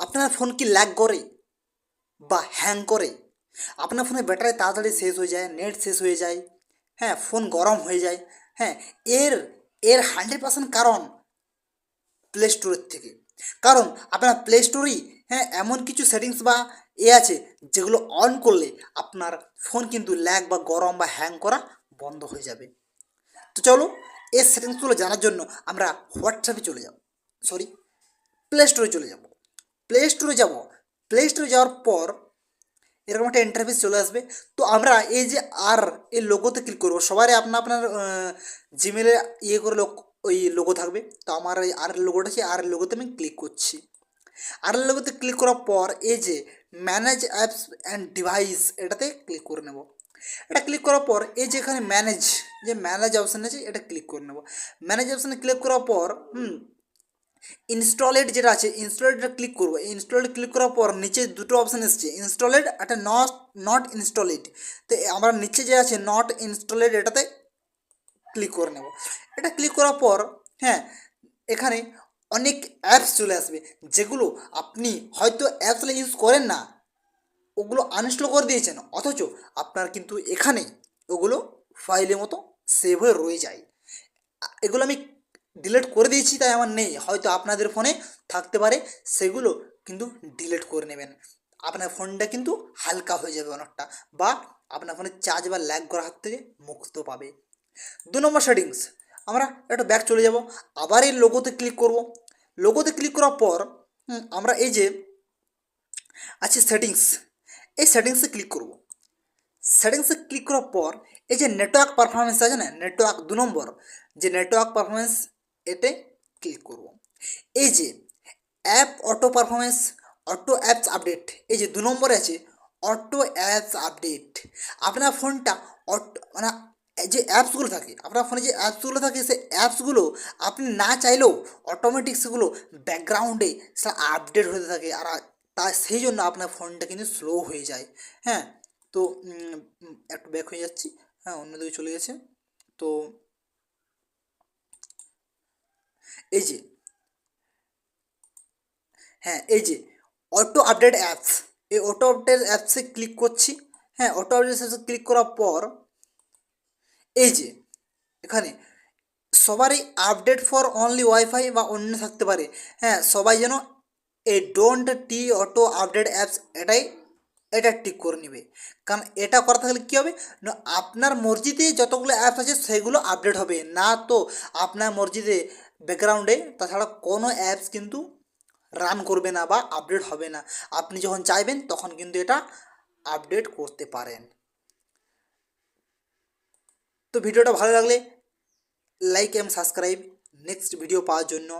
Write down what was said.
আপনার ফোন কি ল্যাগ করে বা হ্যাং করে? আপনার ফোনে ব্যাটারি তাড়াতাড়ি শেষ হয়ে যায়, নেট শেষ হয়ে যায় হ্যাঁ ফোন গরম হয়ে যায় হ্যাঁ এর এর হান্ড্রেড পার্সেন্ট কারণ প্লে স্টোরের থেকে। কারণ আপনার প্লে স্টোরেই হ্যাঁ এমন কিছু সেটিংস বা এ আছে যেগুলো অন করলে আপনার ফোন কিন্তু ল্যাগ বা গরম বা হ্যাং করা বন্ধ হয়ে যাবে। তো চলো, এই সেটিংসগুলো জানার জন্য আমরা হোয়াটসঅ্যাপে চলে যাব। সরি প্লে স্টোরে চলে যাব। প্লে স্টোরে যাব। প্লে স্টোরে যাওয়ার পর এরকম একটা ইন্টারফেস চলে আসবে। তো আমরা এই যে আর এই লোগোতে ক্লিক করব, সবারই আপনার আপনার জিমেলে ইয়ে করে লোক, ওই লোগো থাকবে। তো আমার ওই আর লোগোটা আছে আর লোগোতে আমি ক্লিক করছি। আর লোগোতে ক্লিক করার পর এই যে ম্যানেজ অ্যাপস অ্যান্ড ডিভাইস এটাতে ক্লিক করে নেব। এটা ক্লিক করার পর এই যে এখানে ম্যানেজ যে ম্যানেজ অপশান আছে, এটা ক্লিক করে নেব। ম্যানেজ অপশানে ক্লিক করার পর, হুম ইনস্টলেড যেটা আছে ইনস্টলেডটা ক্লিক করব। ইনস্টলেড ক্লিক করার পর নিচে দুটো অপশান এসছে ইনস্টলেড একটা নট নট ইনস্টলেড তো আমরা নিচে যে আছে নট ইনস্টলেড এটাতে ক্লিক করে নেব। এটা ক্লিক করার পর হ্যাঁ এখানে অনেক অ্যাপস চলে আসবে, যেগুলো আপনি হয়তো অ্যাপসগুলো ইউজ করেন না, ওগুলো আনইনস্টল করে দিয়েছেন, অথচ আপনার কিন্তু এখানে ওগুলো ফাইলের মতো সেভ হয়ে রয়ে যায়। এগুলো আমি ডিলিট করে দিয়েছি, তাই আমার নেই। হয়তো আপনাদের ফোনে থাকতে পারে, সেগুলো কিন্তু ডিলিট করে নেবেন। আপনার ফোনটা কিন্তু হালকা হয়ে যাবে অনেকটা, বা আপনার ফোনের চার্জ বা ল্যাগ করার হাত থেকে মুক্ত পাবে। দু নম্বর সেটিংস আমরা একটু ব্যাক চলে যাব। আবার এই লোগোতে ক্লিক করব। লোগোতে ক্লিক করার পর আমরা এই যে আছে সেটিংস এই সেটিংসে ক্লিক করব। সেটিংসে ক্লিক করার পর, এই যে নেটওয়ার্ক পারফরমেন্স আছে না নেটওয়ার্ক দু নম্বর, যে নেটওয়ার্ক পারফরমেন্স এতে ক্লিক করব। এই যে app auto performance auto apps update এই যে দু নম্বরে আছে অটো অ্যাপস আপডেট আপনার ফোনটা অটো মানে যে অ্যাপসগুলো থাকে, আপনার ফোনে যে অ্যাপসগুলো থাকে, সেই অ্যাপসগুলো আপনি না চাইলেও অটোমেটিক সেগুলো ব্যাকগ্রাউন্ডে সেটা আপডেট হতে থাকে, আর তা সেই জন্য আপনার ফোনটা কিন্তু স্লো হয়ে যায়। হ্যাঁ তো একটু ব্যাক হয়ে যাচ্ছি। হ্যাঁ অন্যদিকে চলে গেছে। তো এই যে হ্যাঁ এই যে অটো আপডেট অ্যাপস এই অটো আপডেট অ্যাপসে ক্লিক করছি। হ্যাঁ অটো আপডেট অ্যাপসে ক্লিক করার পর, এই যে, এখানে সবারই আপডেট ফর অনলি ওয়াইফাই বা অন্য থাকতে পারে। হ্যাঁ সবাই যেন এই don't T auto update apps এটাই এটা ঠিক করে নেবে। কারণ এটা করা থাকলে কী হবে? না, আপনার মর্জিতে যতগুলো অ্যাপস আছে, সেগুলো আপডেট হবে। না তো আপনার মর্জিতে ব্যাকগ্রাউন্ডে তাছাড়া কোনো অ্যাপস কিন্তু রান করবে না বা আপডেট হবে না। আপনি যখন চাইবেন, তখন কিন্তু এটা আপডেট করতে পারেন। তো ভিডিওটা ভালো লাগলে লাইক এবং সাবস্ক্রাইব নেক্সট ভিডিও পাওয়ার জন্য।